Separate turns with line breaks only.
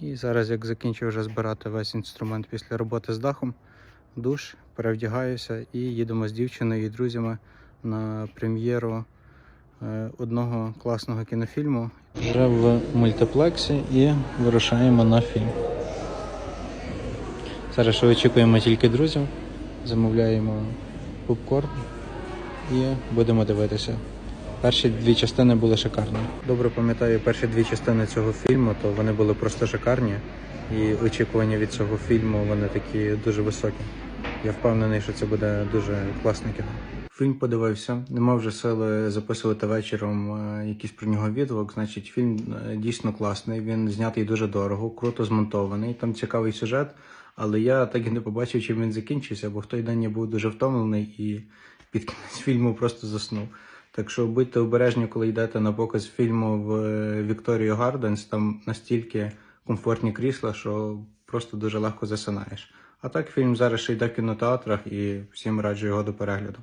І зараз, як закінчив вже збирати весь інструмент після роботи з дахом, душ, перевдягаюся і їдемо з дівчиною і друзями на прем'єру е, одного класного кінофільму. Вже в мультиплексі і вирушаємо на фільм. Зараз ще очікуємо тільки друзів, замовляємо попкорн і будемо дивитися. Перші дві частини були шикарні. Добре пам'ятаю перші дві частини цього фільму, то вони були просто шикарні. І очікування від цього фільму вони такі дуже високі. Я впевнений, що це буде дуже класне кіно. Фільм подивився, не мав вже сили записувати вечором е, якийсь про нього відгук. Значить, фільм е, дійсно класний. Він знятий дуже дорого, круто змонтований. Там цікавий сюжет, але я так і не побачив, чим він закінчився, бо в той день я був дуже втомлений і під кінець фільму просто заснув. Так що будьте обережні, коли йдете на показ фільму в Вікторію Гарденс, там настільки комфортні крісла, що просто дуже легко засинаєш. А так фільм зараз ще йде в кінотеатрах і всім раджу його до перегляду.